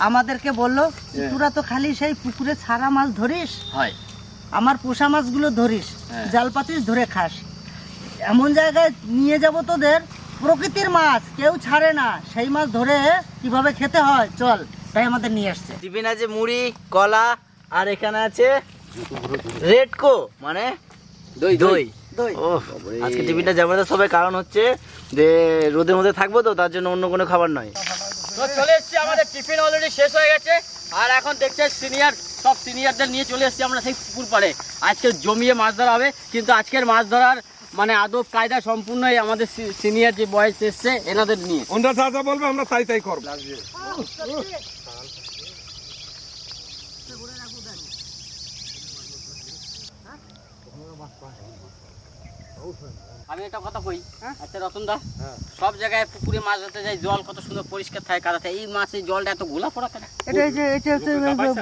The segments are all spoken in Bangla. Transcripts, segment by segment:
আমাদেরকে বলল তোরা তো খালি সেই পুকুরে ছাড়া মাছ ধরিস? হয়। আমার পোষা মাছগুলো ধরিস হ্যাঁ। জাল পাতিস ধরে খাস। এমন জায়গায় নিয়ে যাব তোদের প্রকৃতির মাছ কেউ ছাড়ে না। সেই মাছ ধরে কীভাবে খেতে হয়? চল তাই আমাদের নিয়ে আসছে। টিফিন আছে মুড়ি কলা আর এখানে আছে রেডকো মানে দই। দই। আজকে টিফিনটা জবরদস্ত হবে কারণ হচ্ছে যে রোদের মধ্যে থাকব তো তার জন্য অন্য কোনো খাবার নয়। তো চলে এসেছি আমাদের টিফিন অলরেডি শেষ হয়ে গেছে। আর এখন দেখছে সিনিয়র সব সিনিয়রদের নিয়ে চলে এসেছি আমরা সেই পুকুর পাড়ে। আজকে জমিয়ে মাছ ধরা হবে কিন্তু আজকের মাছ ধরার মানে আদব কায়দা সম্পূর্ণই আমাদের সিনিয়র যে বয়স এসছে এনাদের নিয়ে। ওনারা যা যা বলবে আমরা তাই তাই করব। আমি একটা কথা কই? আচ্ছা রতন দা সব জায়গায় পুকুরে মাছ ধরতে যাই জল কত সুন্দর পরিষ্কার থাকে কাদা থাকে এই মাছের জলটা এত গোলা পড়া কেন? এটা এই যে এটা হচ্ছে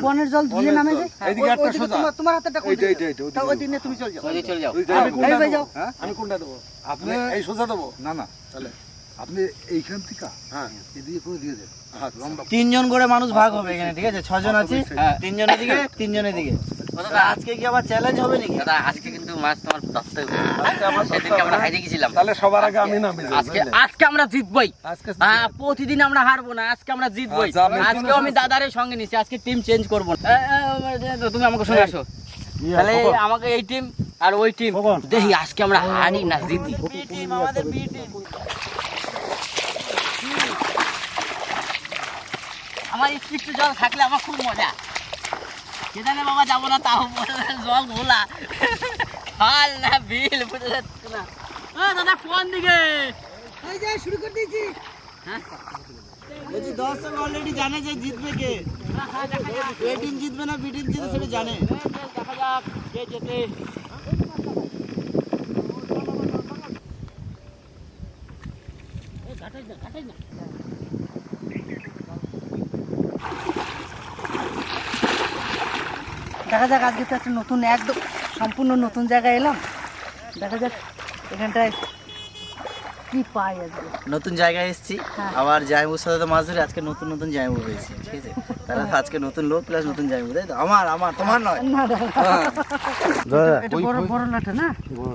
বনের জল ধুয়ে নামে যে? এইদিকে একটা ওইদিকে সোজা। তোমার- তোমার হাতে একটা এইটা, এইটা, এইটা, ওই দিনে তুমি চল যাও। চলে যাও। আমি কোনটা দেবো? যাও। হ্যাঁ? আমি কোনটা দেবো। আপনি এই সোজা দেবো। না না। তাহলে আপনি এইখান থেকে হ্যাঁ। এদিকে করে দিয়ে দেন। লম্বা। তিনজন করে মানুষ ভাগ হবে এখানে ঠিক আছে? ছজন আছি হ্যাঁ। তিনজনের দিকে তিনজনের দিকে দাদা আজকে কি আবার চ্যালেঞ্জ হবে নাকি? দাদা আজকে কিন্তু মাছ তোমার ধরতে হবে। সেদিনকে আমরা হারিয়ে গেছিলাম তাহলে সবার আগে আমি নামি আজকে আজকে আমরা জিতবই। হ্যাঁ প্রতিদিন আমরা হারবো না আজকে আমরা জিতবই। আচ্ছা, আমি আজকেও সঙ্গে নিছি আজকে টিম চেঞ্জ করব তুমি আমাকে শুনে আসো। তাহলে আমাকে এই টিম আর ওই টিম দেখি আজকে আমরা হারি না জিতি। আমাদের বি টিম আমার একটু জল থাকলে আমার খুব মজা। কেদারে বাবা যাব না তাও জল ঘোলা। খাল না বিল বুঝে যাচ্ছে না। দাদা কোন দিকে। এই যে শুরু করে দিয়েছি। হ্যাঁ? যদি দর্শক অলরেডি জানে যে জিতবে কে। এ টিম জিতবে না বি টিম জিতবে সেটা জানে। দেখা যাক কে যেতে এই কাটাই না কাটাই না। দেখা যাক আজকে তো একটা নতুন একদম সম্পূর্ণ নতুন জায়গায় এলাম। দেখা যাক এখানটায় কি পাই আজকে। নতুন জায়গায় এসেছি। হ্যাঁ। আবার জাইবুর সাথে তো মাছ ধরে আজকে নতুন নতুন জাইবু হয়েছে ঠিক আছে? তারা তো আজকে নতুন লোক প্লাস নতুন জাইবু তাই তো? আমার আমার তোমার নয়। দাদা বড় বড় লাঠা না?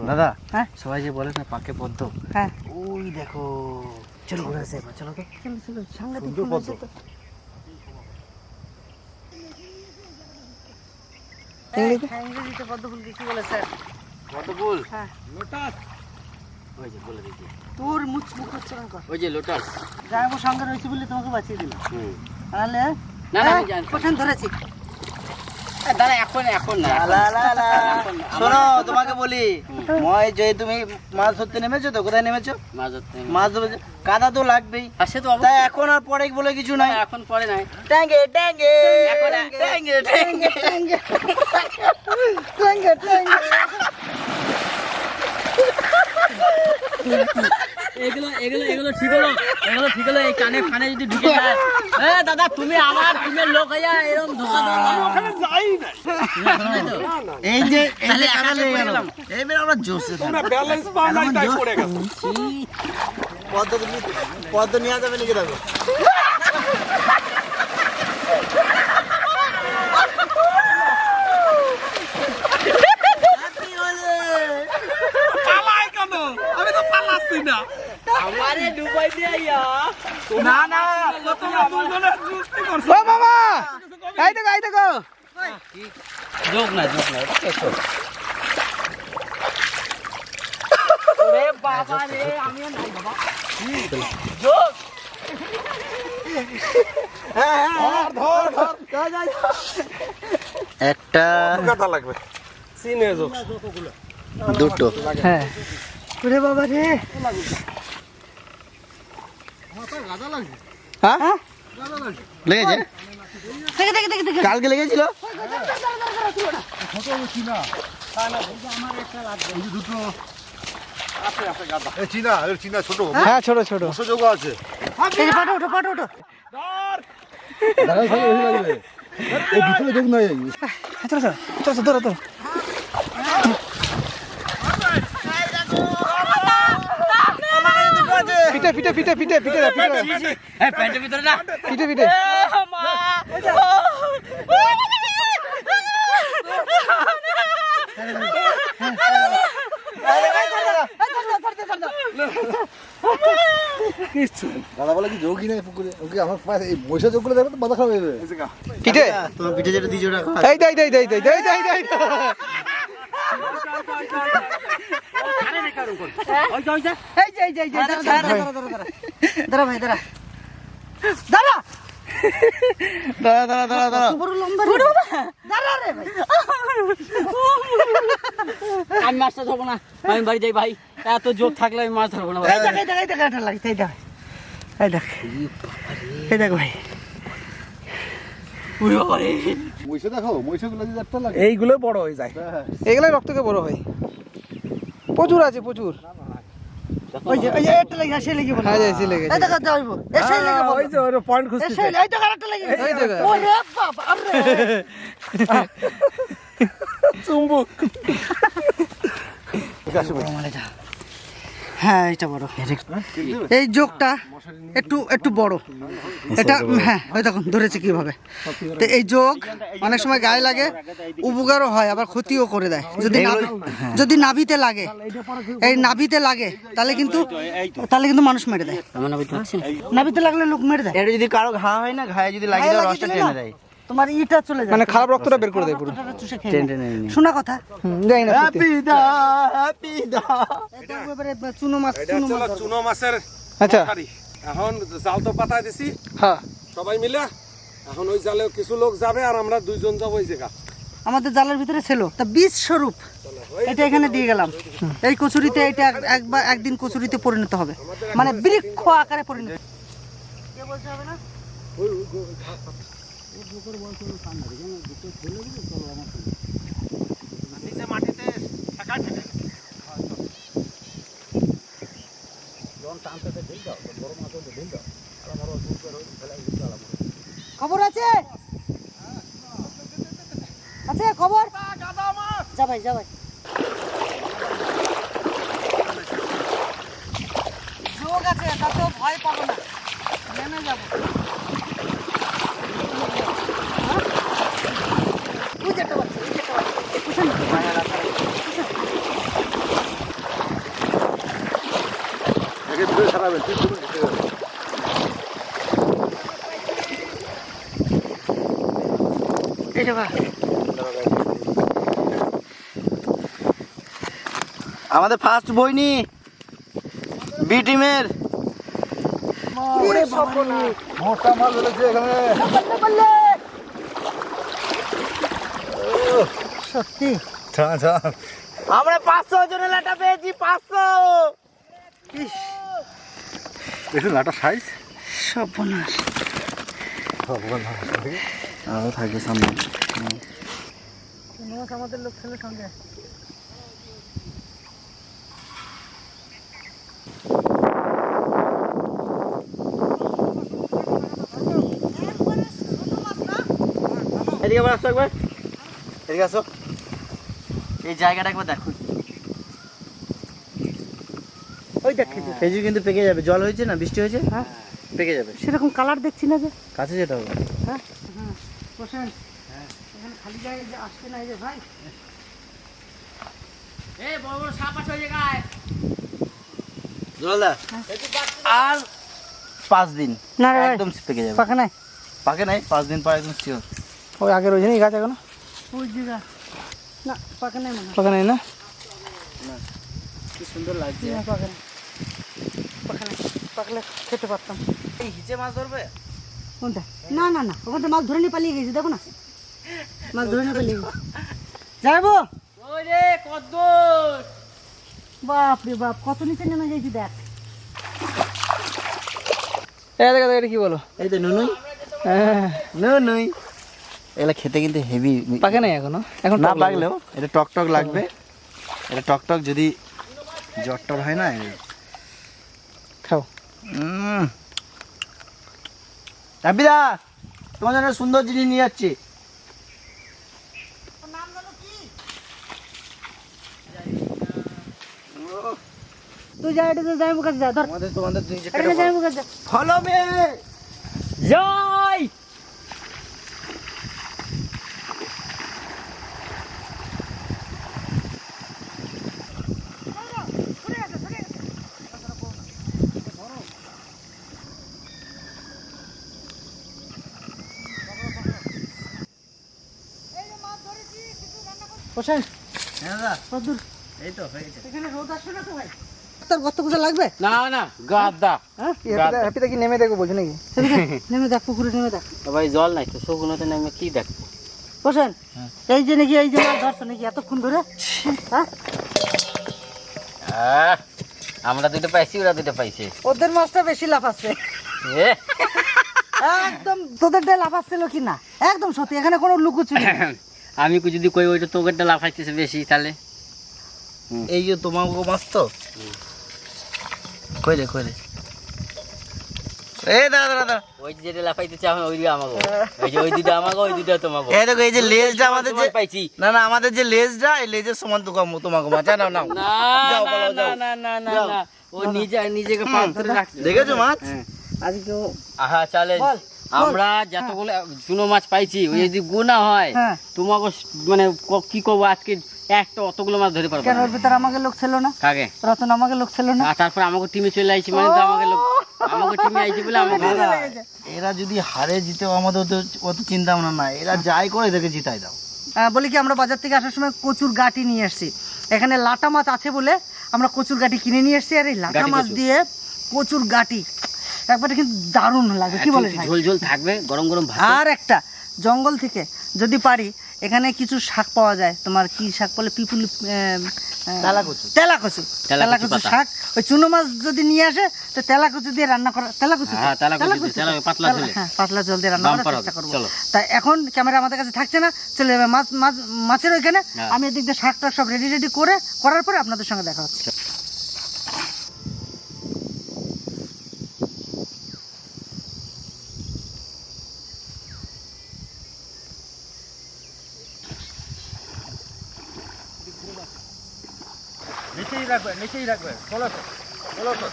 দাদা হ্যাঁ? সবাই যে বলে না পাকে পদ্ম। হ্যাঁ। ওই দেখো চলো ঘুরে আসে চলো তো চলো চলো সাংঘাতিক হ্যাঁ, ইংরেজিতে পদ্ম কি বলে স্যার? পদ্মফুল? হ্যাঁ। লোটাস। ওই যে বলে দিচ্ছি তোর মুখ মুখ উচ্চারণ কর। ওই যে লোটাস। যাই সঙ্গে রয়েছে বলে তোমাকে বাঁচিয়ে দিলাম। তাহলে না, না, আমি জানি। ধরেছি? দাদা এখন এখন না। শোনো তোমাকে বলি মই যে তুমি মাছ ধরতে নেমেছো তো কোথায় নেমেছো? মাছ ধরতে মাছ ধরতে কাদা তো লাগবেই। সে তো তাই এখন আর পরে বলে কিছু নাই। এখন পরে নাই। ট্যাঙ্গে ট্যাঙ্গে এখন ট্যাঙ্গে ট্যাঙ্গে ট্যাঙ্গে ট্যাঙ্গে এগুলো এগুলো এগুলো ঠিক হলো এগুলো ঠিক হলো এই কানে ফানে যদি ঢুকে যায়। এ দাদা তুমি আমার টিমের লোক হইয়া এরকম ধোকা দাও না। এই যে তাহলে একা লেগে গেল। এইবার আমরা জোরসে তোমরা ব্যালেন্স পাও তাই পড়ে গেছো পদ্ম পদ্ম নিয়ে যাবে নাকি দেখো পালাই কেন আমি তো পালাচ্ছি না আমারে ডুবাই দিয়ে ইয়া না না তোমরা দুজনে যুক্তি করছ ও বাবা এই দেখো এই দেখো যোগ না যোগ না এটা কেছো ওরে বাবা রে আমি আর নাই বাবা যোগ ধর ধর একটা কথা লাগবে যোগ দুটো। হ্যাঁ। ওরে বাবা রে। হ্যাঁ? লেগেছে? দেখে দেখে কালকে লেগেছিল? ছোট হ্যাঁ ছোট ছোট। আছে। এই ওঠো পাঠো ওঠো দাঁড়াও ভাই ওই লাগবে এই ভিতরে যোগ নাই হ্যাঁ, চলো চলো চলো ধরো ধরো। আমাকে যদি আছে পিঠে পিঠে পিঠে পিঠে পিঠে পিঠে এই প্যান্টের ভিতরে না। পিঠে পিঠে দাদা বলে কি যোগই নেই পুকুরে? ওকে আমার এই মহিষা যোগ করে দেখবে তো মাথা খারাপ হয়ে যাবে? পিঠে তোমার পিঠে যেটা দিছো রাখো এই দেই দেই দেই দেই দেই দেই দেই আমি মাছটা ধরবো না। আমি বাড়ি যাই ভাই। এত জোর থাকলে আমি মাছ ধরবো না দেখ এই দেখ এই দেখ এটা লাগছে এই দেখ। এই দেখ। এই দেখ ভাই। এইগুলো বড় হয়ে যায়। এগুলাই রক্তকে বড় হয়। প্রচুর আছে প্রচুর। ওই যে ওই যে একটা লাগে সেই লাগে বল। হ্যাঁ যাইছি লেগে এই দেখ যাইব এসে লাগে ওই যে ওর পয়েন্ট এসে এই দেখ আরেকটা লাগে এই দেখ। আরে। হ্যাঁ এটা বড়। এই যোগটা একটু একটু বড়। এটা হ্যাঁ ওই দেখুন ধরেছে কীভাবে। তো এই যোগ অনেক সময় গায়ে লাগে উপকারও হয় আবার ক্ষতিও করে দেয়। যদি নাভি- যদি নাভিতে লাগে এই নাভিতে লাগে তাহলে কিন্তু তাহলে কিন্তু মানুষ মেরে দেয়। নাভিতে লাগলে লোক মেরে দেয়। এটা যদি কারও ঘা হয় না ঘায়ে যদি লাগিয়ে দাও রসটা টেনে দেয়। তোমার ইটা চলে যায় মানে খারাপ রক্তটা বের করে দেয় পুরো। শোনা কথা? হুম, না হ্যাপি দা হ্যাপি দা। এবারে চুনো মাছ চুনো মাছ চুনো মাছের আচ্ছা। এখন জাল তো পাতায় দিছি। হ্যাঁ। সবাই মিলে এখন ওই জালে কিছু লোক যাবে আর আমরা দুইজন যাব ওই জায়গা। আমাদের জালের ভিতরে ছিল। তা বীজ স্বরূপ এটা এখানে দিয়ে গেলাম। এই কচুরিতে এটা একবার একদিন কচুরিতে পরিণত হবে। মানে বৃক্ষ আকারে পরিণত খবর আছে? আছে খবর? যা ভাই যা ভাই যোগ আছে তাতেও ভয় পাবো না নেমে যাব হ্যাঁ? ওই যে একটা বাচ্চা, ওই যে একটা বাচ্চা। কুসুম, একে ভিতরে ছাড়াবেন ঠিক করে ঢুকে যাবে। এই যে বা। আমাদের ফার্স্ট বইনি। বি টিমের। মোটা ধরেছে এখানে। সত্যি? আমরা পাঁচশো জনের লাটা পেয়েছি পাঁচশো। দেখুন লাটা সাইজ সর্বনাশ। আরও থাকবে সামনে। আমাদের লোক ছিল সঙ্গে। এদিকে আবার আসো একবার। এদিকে আসো। এই জায়গাটা একবার দেখো। ওই দেখ খেজুর। খেজুর কিন্তু পেকে যাবে। জল হয়েছে না? বৃষ্টি হয়েছে? হ্যাঁ। পেকে যাবে। সেরকম কালার দেখছি না যে। কাছে যেতে হবে। বসেন এখানে খালি জায়গায় যে আসছে না এই যে ভাই। এ বড় বড় সাপ আছে ওই জায়গায়। জলদা আর পাঁচ দিন। না রে একদম পেকে যাবে পাকা নাই। পাকে নাই পাঁচ দিন পর একদম শিওর ওই আগের ওই জন্যই গাছ এখনও? ওই জায়গা। না পাকা নাই মনে হয়। পাকা নেই না? কি সুন্দর লাগছে। পাকা নাই। পাকা নাই পাকলে খেতে পারতাম। এই হিচে মাছ ধরবে? কোনটা? না না না ওখান থেকে মাছ ধরে নিয়ে পালিয়ে গেছি দেখো না। মাছ ধরে নিয়ে পালিয়ে গেছি। যাব? ওই রে কদ্দুর। বাপ রে বাপ কত নিচে নেমে গেছি দেখ। এই দেখো দেখো, এটা কি বলো? এই তো নুনুই। হ্যাঁ। নুনুই। এগুলা খেতে কিন্তু হেভি পাকে নাই এখনও? এখন না। লাগলেও এটা টক টক লাগবে। এটা টক টক যদি জ্বর টর হয় না খাও। উম। রাব্বিদা তোমার জন্য সুন্দর জিনিস নিয়ে যাচ্ছি। তুই যা এটা যাই মুখ কাছে যা ধর। তোমাদের যা। ফলো মে জয় বসেন হ্যাঁ দাদা। কতদূর এই তো এখানে রোদ আসবে না তো ভাই? তোর গর্ত কোথা লাগবে? না না গাদা। হ্যাঁ? হ্যাপিটা কি নেমে দেখো বলছো নাকি? নেমে দেখ পুকুরে নেমে দেখ। ভাই জল নাই তো নেমে কি দেখ? বসেন। এই যে নাকি এই যে মাছ ধরছো নাকি এতক্ষণ ধরে? হ্যাঁ? আমরা দুটো পাইছি ওরা দুটো পাইছে। ওদের মাছটা বেশি লাফাচ্ছে এ, একদম তোদেরটা লাফাচ্ছিল কি না একদম সত্যি এখানে কোনো লুকোচুরি নেই। আমি যদি কই ওইটা তোকেরটা লাফাইতেছে বেশি তাহলে? এই যে তোমাকে মাছ তো? কই রে কই রে? এই দাদা দাদা ওই যে যেটা লাফাইতেছে এখন ওই আমাকে ওই যে ওই আমাকে ওই তোমাকে এই দেখো এই যে লেজটা আমাদের যে পাইছি। না না আমাদের যে লেজটা এই লেজের সমান তো কম তোমাকে মাছ নাও নাও। না যাও, না, না না না না। ও নিজে নিজেকে পাপ ধরে রাখছে। দেখেছ মাছ? আজকে আহা চলে বল, আমরা যতগুলো চুনো মাছ পাইছি ওই যদি গুণা হয় হ্যাঁ। তোমাকে মানে কি করব আজকে? একটা অতগুলো মাছ ধরে পারব কেন ওর ভিতরে আমাকে লোক ছিল না? কাকে? রতন আমাকে লোক ছিল না? তারপর আমাকে টিমে চলে আইছি মানে তো আমাকে লোক আমাকে টিমে আইছি বলে আমাকে এরা যদি হারে জিতেও আমাদের তো অত চিন্তা ভাবনা নাই। এরা যাই করে এদেরকে জিতাই দাও। বলি কি আমরা বাজার থেকে আসার সময় কচুর গাটি নিয়ে এসেছি। এখানে লাটা মাছ আছে বলে আমরা কচুর গাটি কিনে নিয়ে এসেছি আর এই লাটা মাছ দিয়ে কচুর গাটি একবারে কিন্তু দারুণ লাগবে কি বলে ঝোল ঝোল থাকবে গরম গরম ভাত আর একটা জঙ্গল থেকে যদি পারি এখানে কিছু শাক পাওয়া যায় তোমার কি শাক বলে পিপুলি তেলা কচু। তেলা কচু তেলা তেলা কচু কচু পাতা। শাক ওই চুনো মাছ যদি নিয়ে আসে তো তেলাকচু দিয়ে রান্না করা তেলাকচু হ্যাঁ, তো? পাতলা। হ্যাঁ পাতলা জল দিয়ে রান্না করার চেষ্টা করব। তাই এখন ক্যামেরা আমাদের কাছে থাকছে না চলে যাবে মাছ মাছ মাছের ওইখানে হ্যাঁ। আমি এদিক দিয়ে শাক টাক সব রেডি রেডি করে করার পরে আপনাদের সঙ্গে দেখা হচ্ছে নিচেই রাখবে নিচেই রাখবে চলো তো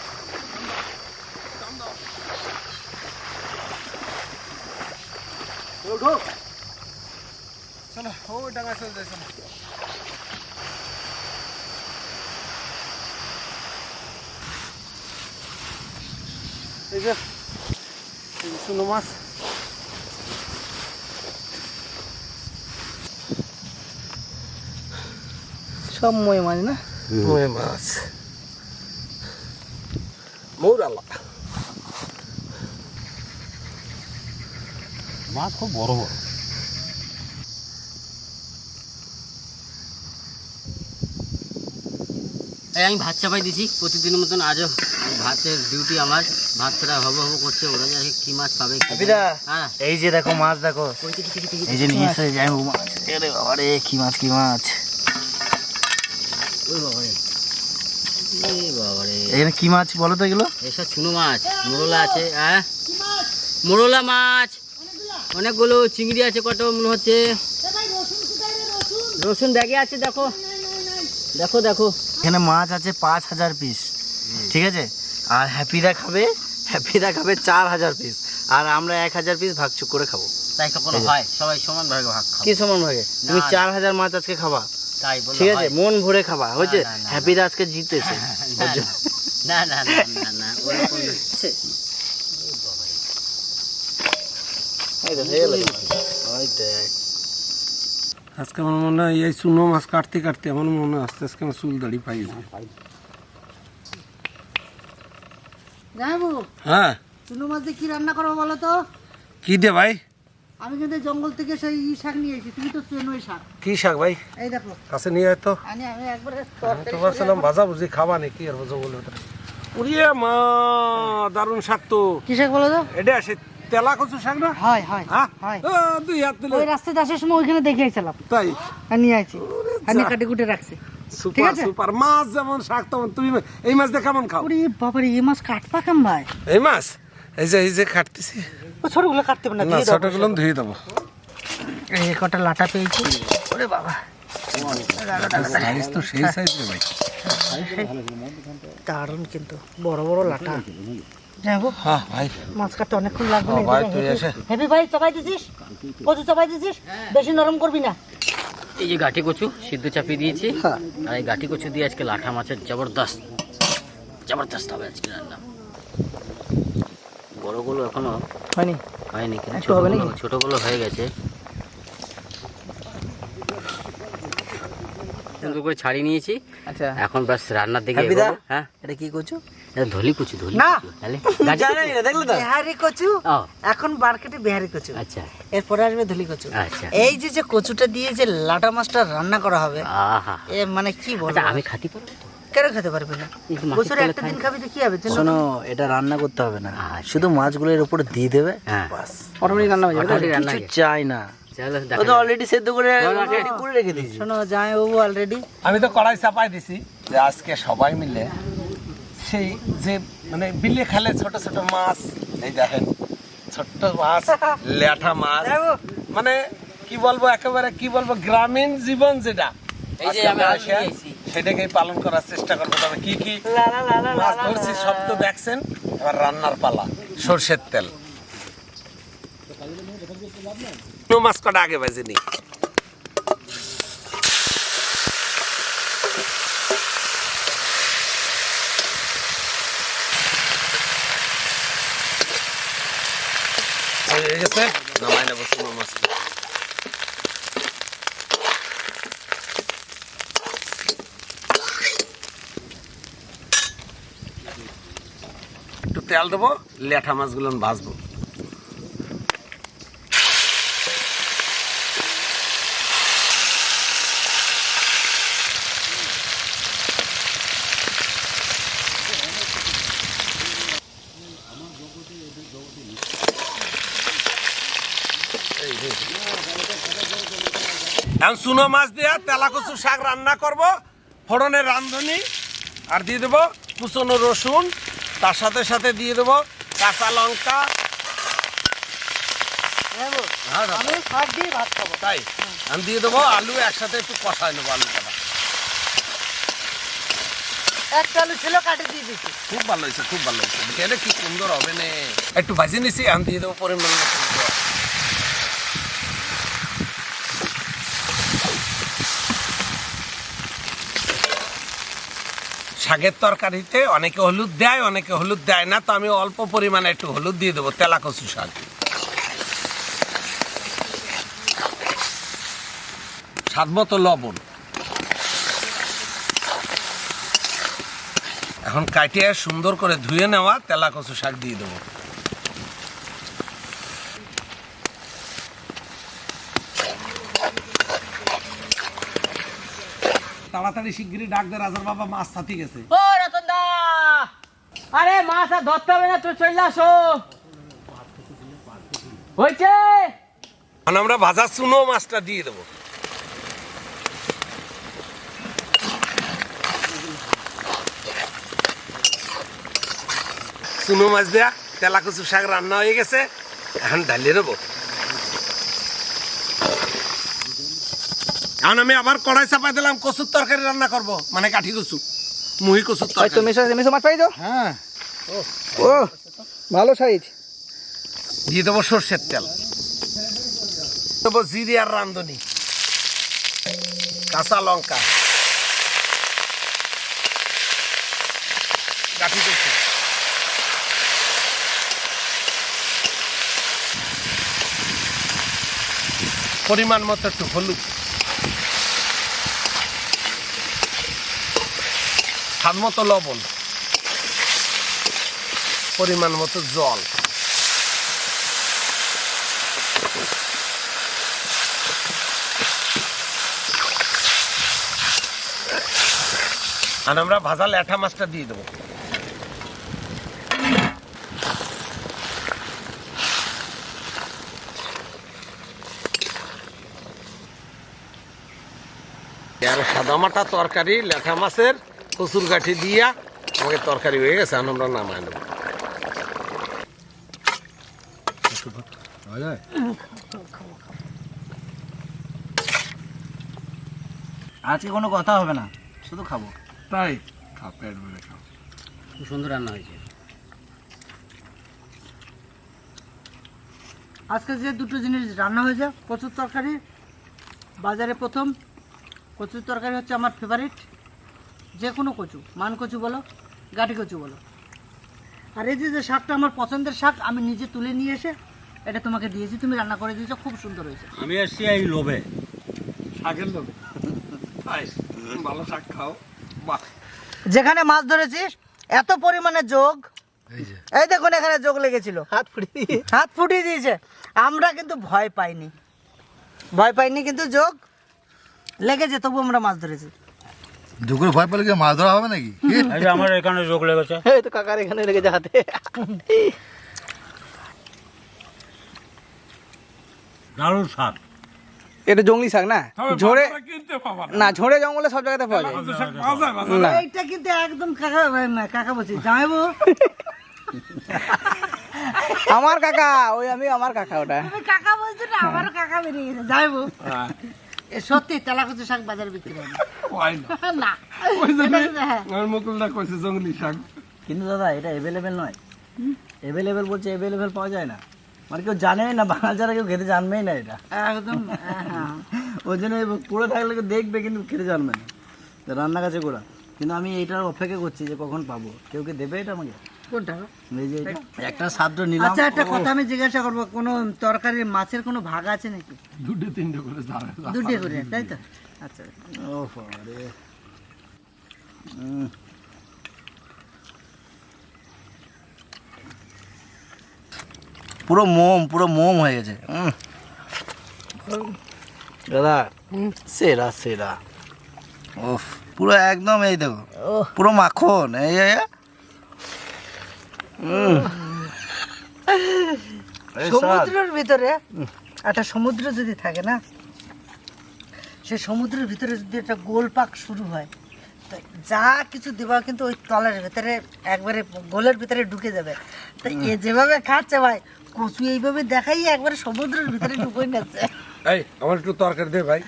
চলো তো চলো ও ডাঙা চলে যাচ্ছে এই যে এই যে চুনো মাছ সব মই মাছ না ওই মাছ মৌরালা মাছ খুব বড় বড় এই আমি ভাত চাপাই দিছি। প্রতিদিনের মতন আজও ভাতের ডিউটি আমার। ভাত ছাড়া হব হব করছে ওরা। যে কি মাছ পাবে হ্যাঁ। এই যে দেখো মাছ দেখো। এই যে নিয়ে এসে যাই মাছ। আরে কি মাছ কি মাছ? ওই বাবারে এখানে কি মাছ বলো তো এগুলো? এসব চুনো মাছ মোরলা আছে হ্যাঁ? মোরলা মাছ অনেকগুলো চিংড়ি আছে কত মনে হচ্ছে। রসুন ব্যাগে আছে দেখো। দেখো দেখো। এখানে মাছ আছে পাঁচ হাজার পিস ঠিক আছে? আর হ্যাপিরা খাবে হ্যাপিরা খাবে চার হাজার পিস আর আমরা এক হাজার পিস ভাগচুক করে খাব। তাই কখনো হয়? সবাই সমান ভাগে ভাগ কি সমান ভাগে? তুমি চার হাজার মাছ আজকে খাবা। ঠিক আছে মন ভরে খাবা। হয়েছে হ্যাপিরা আজকে জিতেছে না না না ওরকম। আজকে আমার মনে হয় এই চুনো মাছ কাটতে কাটতে আমার মনে হয় আস্তে আস্তে আমার চুল দাড়ি পাই যাব হ্যাঁ। চুনো মাছ দিয়ে কি রান্না করব বলো তো? কি দে ভাই? আমি কিন্তু জঙ্গল থেকে সেই ই শাক নিয়ে এসেছি। তুমি তো চেনোই শাক। কি শাক ভাই? এই দেখো। কাছে নিয়ে আয় তো। আমি আমি একবারে তো ভাবছিলাম ভাজা ভুজি খাবা নাকি আর জঙ্গলে উড়িয়ে মা দারুণ শাক তো। কি শাক বলো তো? এটা সে তেলা কচু শাক না? হয় হয় হ্যাঁ? হয়। দুই হাত দিলে ওই রাস্তাতে আসার সময় ওইখানে দেখে আইছিলাম। তাই? নিয়ে আইছি। আমি কাটি কুটে রাখছি। Super super. মাছ যেমন শাক তেমন। তুমি এই মাছ দিয়ে কেমন খাও? বাবারে এই মাছ কাটপা কেম ভাই? এই মাছ? এই যে এই যে কাটতেছি। ছোটগুলো কাটতে পারে না ছোটগুলো ধুয়ে দেবো। এই কটা লাটা পেয়েছি। ওরে বাবা। সাইজ তো সেই সাইজ রে ভাই। দারুণ কিন্তু বড় বড় লাটা। যাব হ্যাঁ ভাই। মাছ কাটতে অনেকক্ষণ লাগবে হ্যাঁ, ভাই, তুই এসে। হেভি ভাই চাপাই দিছিস? কচু চাপাই দিছিস? বেশি নরম করবি না। এই যে গাঠি কচু সিদ্ধ চাপিয়ে দিয়েছি। হ্যাঁ। আর এই গাঠি কচু দিয়ে আজকে লাঠা মাছের জবরদস্ত জবরদস্ত হবে আজকে রান্না। বড়গুলো এখনও হয়নি? হয়নি কিন্তু হবে ছোটগুলো নাকি? ছোটগুলো হয়ে গেছে। সুন্দর করে ছাড়িয়ে নিয়েছি। আচ্ছা। এখন বাস রান্নার দিকে হ্যাঁ এটা কি করছ এটা ধলি কুচু ধলি না। দেখলে তো? বিহারি কচু? এখন মার্কেটে বিহারি কচু। আচ্ছা। এরপরে আসবে ধুলি কচু। আচ্ছা। এই যে যে কচুটা দিয়ে যে লাটা মাছটা রান্না করা হবে আহা। এ মানে কি বলব? আচ্ছা আমি খাতি পারব? কেন খেতে পারবি না? বছরে একটা দিন খাবি তো কি হবে শোনো এটা রান্না করতে হবে না। আচ্ছা। শুধু মাছগুলো এর উপরে দিয়ে দেবে হ্যাঁ। বাস। অটোমেটিক রান্না হয়ে যাবে রান্না কিছু গেছে। চাই না। ও তো অলরেডি সেদ্ধ করে রাখে। করে রেখে দিয়েছি। শোনো জামাই বাবু অলরেডি আমি তো কড়াই চাপাই দিছি যে আজকে সবাই মিলে সেই যে মানে বিলে খালে ছোট ছোট মাছ এই দেখেন ছোট্ট মাছ ল্যাঠা মাছ মানে কি বলব একেবারে কি বলব গ্রামীণ জীবন যেটা। এই যে আমি আসি। সেটাকেই পালন করার চেষ্টা করব। তবে কি কি মাছ ধরছি সব তো দেখছেন। এবার রান্নার পালা সর্ষের তেল। মাছ কটা আগে বাজেনি হয়ে গেছে। নামাই নেব তেল দেবো, লেঠা মাছগুলো ভাজবো। এখন চুনো মাছ দিয়া তেলা কচু শাক রান্না করব, ফোড়নের রাঁধুনি, আর দিয়ে দেবো কুচনো রসুন তার সাথে সাথে দিয়ে দেবো কাঁচা লঙ্কা। হ্যাঁ, দাদা। আমি শাক দিয়ে ভাত খাব। তাই? আমি দিয়ে দেবো আলু একসাথে একটু কষায় নেব আলু কাটা একটা আলু ছিল কাটে দিয়ে দিচ্ছি খুব ভালো হয়েছে খুব ভালো হয়েছে। বিকেলে কি সুন্দর হবে না। একটু ভাজি নিছি আমি দিয়ে দেবো পরিমাণ মতো শাকের তরকারিতে অনেকে হলুদ দেয়, অনেকে হলুদ দেয় না, তো আমি অল্প পরিমাণে একটু হলুদ দিয়ে দেবো তেলা কচু শাক। স্বাদ মতো লবণ। এখন কাটিয়ে সুন্দর করে ধুয়ে নেওয়া তেলা কচু শাক দিয়ে দেবো। তাড়াতাড়ি শিগগিরই ডাক দে রাজার বাবা মাছ ছাতি গেছে। ও রতন দা! আরে মাছ আর ধরতে হবে না তুই চলে আসো। হয়েছে? এখন আমরা ভাজা চুনো মাছটা দিয়ে দেবো। চুনো মাছ দেয়া তেলা কচু শাক রান্না হয়ে গেছে এখন ঢালিয়ে নেব। এখন আমি আবার কড়াই চাপাই দিলাম কচুর তরকারি রান্না করব। মানে কাঠি কচু মুহি কচুর তো তরকারি। মেশো মেশো মাছ পাইছো? হ্যাঁ। ও ভালো সাইজ। দিয়ে দেবো সর্ষের তেল। দেবো জিরি আর রান্ধনি কাঁচা লঙ্কা। কাঠি কচু। পরিমাণ মতো একটু হলুদ। স্বাদ মতো লবণ, পরিমাণ মতো জল। আর আমরা ভাজা ল্যাঠা মাছটা দিয়ে দেবো। আর সাদামাটা তরকারি ল্যাঠা মাছের। কচুর কাঠি দিয়া আমাকে তরকারি হয়ে গেছে আর আমরা নামায় নেব। আজকে কোনো কথা হবে না শুধু খাব। তাই? খাও পেট ভরে খাও। খুব সুন্দর রান্না হয়েছে। আজকে যে দুটো জিনিস রান্না হয়েছে কচুর তরকারি বাজারে প্রথম। কচুর তরকারি হচ্ছে আমার ফেভারিট যে কোনো কচু মান কচু বলো গাটি কচু বলো। আর এই যে যে শাকটা আমার পছন্দের শাক আমি নিজে তুলে নিয়ে এসে এটা তোমাকে দিয়েছি তুমি রান্না করে দিয়েছ খুব সুন্দর হয়েছে। আমি এসছি এই লোভে। শাকের তাই ভালো শাক খাও। বাহ। যেখানে মাছ ধরেছিস এত পরিমাণে যোগ। এই দেখুন এখানে যোগ লেগেছিল। হাত ফুটিয়ে হাত ফুটিয়ে দিয়েছে। আমরা কিন্তু ভয় পাইনি। ভয় পাইনি কিন্তু যোগ। লেগেছে তবু আমরা মাছ ধরেছি। দুপুরে ভয় পেলে কি মাছ ধরা হবে নাকি? এই যে আমার এখানে রোগ লেগেছে। এই তো কাকার এখানে লেগেছে হাতে দারুণ স্বাদ এটা জঙ্গলি শাক না? তবে ঝোড়ে না। না ঝোড়ে জঙ্গলে সব জায়গাতে পাওয়া যায়। শাক? না। এইটা কিন্তু একদম কাকা কাকা বলছি জামাইবু আমার কাকা ওই আমি আমার কাকা ওটা। কাকা বলছো না আমারও কাকা বেরিয়ে গেছে হ্যাঁ, এ সত্যি তেলা শাক বাজারে বিক্রি হয় না। হয় হ্যাঁ। আমার মুকুলদা কইছে জঙ্গলি শাক। কিন্তু দাদা এটা অ্যাভেলেবেল নয়। অ্যাভেলেবেল বলছে অ্যাভেলেবেল পাওয়া যায় না। মানে কেউ জানেই না বাঙাল কেউ খেতে জানবেই না এটা। একদম হ্যাঁ ওই জন্য পড়ে থাকলে কেউ দেখবে কিন্তু খেতে জানবে না। রান্না কাছে গোড়া। কিন্তু আমি এইটার অপেক্ষা করছি যে কখন পাবো। কেউ কি দেবে এটা আমাকে? কোনটা? এই যে একটা সাদ্র নিলাম। আচ্ছা একটা কথা আমি জিজ্ঞাসা করব কোনো তরকারির মাছের কোনো ভাগ আছে নাকি? দুটো তিনটে করে ঝাড়ে দুটি করে তাই তো? আচ্ছা। ও। পুরো মোম পুরো মোম হয়ে গেছে। দাদা সেরা সেরা। ওফ পুরো একদম এই দেখো। পুরো মাখন। এই এই, এই। উম। এই স্বাদ। সমুদ্রের ভিতরে একটা সমুদ্র যদি থাকে না সে সমুদ্রের ভিতরে যদি একটা গোলপাক শুরু হয় তো যা কিছু দেওয়া কিন্তু ওই তলের ভিতরে একবারে গোলের ভিতরে ঢুকে যাবে। তো এ যেভাবে খাচ্ছে ভাই কচু এইভাবে দেখাই একবারে সমুদ্রের ভিতরে ঢুকে যাচ্ছে এই আমার একটু তরকারি দে ভাই।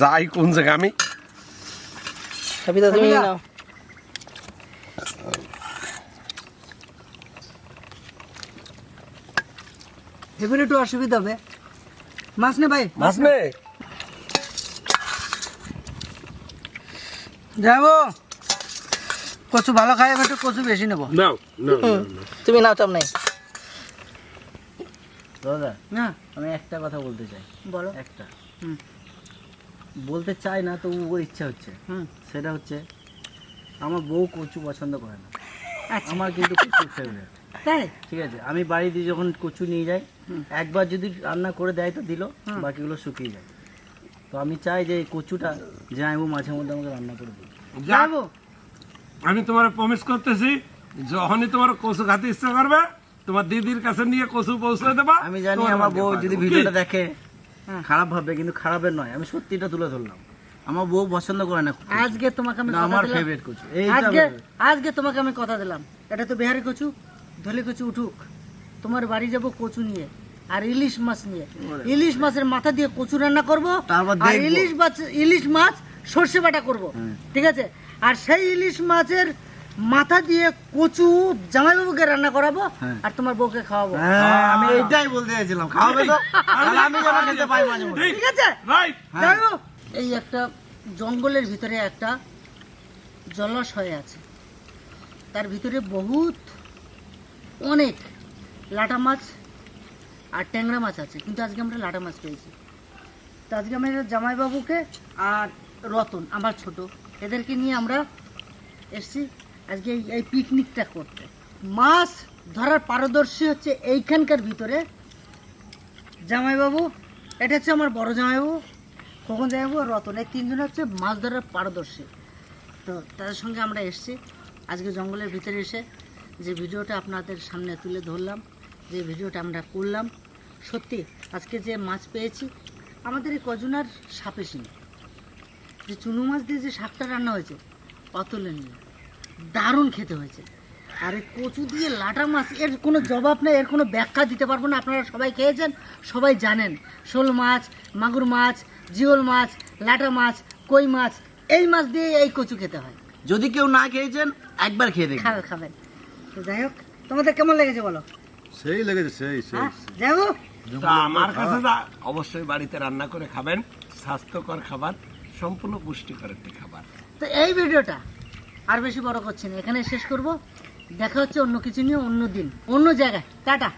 যাই কোন জায়গা আমি। সবিতা তুমি নাও। এবারে একটু অসুবিধা হবে। মাছ নে ভাই। মাছ নে। যাব। কচু ভালো খাই আমি একটু কচু বেশি নেব। নাও নাও তুমি নাও চাপ নাই। দাদা না। আমি একটা কথা বলতে চাই। বলো। একটা। হুম। বলতে চাই না তবু ওর ইচ্ছা হচ্ছে। হুম। সেটা হচ্ছে আমার বউ কচু পছন্দ করে না। আচ্ছা। আমার কিন্তু কচু ফেভারিট তাই? ঠিক আছে আমি বাড়ি দিয়ে যখন কচু নিয়ে যাই একবার যদি রান্না করে দেয় তো দিল বাকিগুলো শুকিয়ে যায়। তো আমি চাই যে এই কচুটা যাইবো মাঝে মধ্যে আমাকে রান্না করে দিই যাব আমি তোমার প্রমিস করতেছি যখনই তোমার কচু খাতে ইচ্ছা করবে তোমার দিদির কাছে নিয়ে কচু পৌঁছে দেবা আমি জানি আমার বউ যদি ভিডিওটা দেখে খারাপ ভাববে কিন্তু খারাপের নয় আমি সত্যিটা তুলে ধরলাম। আমার বউ পছন্দ করে না আজকে তোমাকে আমি আমার ফেভারিট কচু। আজকে আজকে তোমাকে আমি কথা দিলাম। এটা তো বিহারি কচু। ধলে কচু উঠুক তোমার বাড়ি যাব কচু নিয়ে আর ইলিশ মাছ নিয়ে। ইলিশ মাছের মাথা দিয়ে কচু রান্না করব আর ইলিশ মাছ ইলিশ মাছ সর্ষে বাটা করব। ঠিক আছে? আর সেই ইলিশ মাছের মাথা দিয়ে কচু জামাইবাবুকে রান্না করাবো আর তোমার বউকে খাওয়াবো। হ্যাঁ আমি এইটাই বলতে চাইছিলাম। খাওয়াবে তো? তাহলে আমি যেন খেতে পাই মাঝে মধ্যে? ঠিক আছে? এই একটা জঙ্গলের ভিতরে একটা জলাশয় আছে। তার ভিতরে বহুত অনেক। লাটা মাছ আর ট্যাংরা মাছ আছে, কিন্তু আজকে আমরা লাটা মাছ পেয়েছি। তো আজকে আমরা জামাইবাবুকে আর রতন, আমার ছোট, এদেরকে নিয়ে আমরা এসছি আজকে এই- পিকনিকটা করতে। মাছ ধরার পারদর্শী হচ্ছে এইখানকার ভিতরে। জামাইবাবু, এটা হচ্ছে আমার বড় জামাইবাবু, খোকন জামাইবাবু আর রতন, এই তিনজন হচ্ছে মাছ ধরার পারদর্শী। তো তাদের সঙ্গে আমরা এসেছি, আজকে জঙ্গলের ভিতরে এসে যে ভিডিওটা আপনাদের সামনে তুলে ধরলাম যে ভিডিওটা আমরা করলাম সত্যি আজকে যে মাছ পেয়েছি আমাদের এই কজনার সাপে সিং যে চুনো মাছ দিয়ে যে শাকটা রান্না হয়েছে অতুলনীয় দারুণ খেতে হয়েছে। আর এই কচু দিয়ে লাটা মাছ এর কোনো জবাব নেই এর কোনো ব্যাখ্যা দিতে পারব না আপনারা সবাই খেয়েছেন সবাই জানেন। শোল মাছ মাগুর মাছ জিওল মাছ লাটা মাছ কই মাছ এই মাছ দিয়ে এই কচু খেতে হয়। যদি কেউ না খেয়েছেন একবার খেয়ে দেখবেন। খাবে খাবেন তো যাই হোক। তোমাদের কেমন লেগেছে বলো? সেই লেগেছে সেই সেই হ্যাঁ তা আমার কাছে অবশ্যই বাড়িতে রান্না করে খাবেন। স্বাস্থ্যকর খাবার সম্পূর্ণ পুষ্টিকর একটি খাবার। তো এই ভিডিওটা আর বেশি বড় করছি না। এখানে শেষ করব। দেখা হচ্ছে অন্য কিছু নিয়ে অন্য দিন অন্য জায়গায়। টাটা।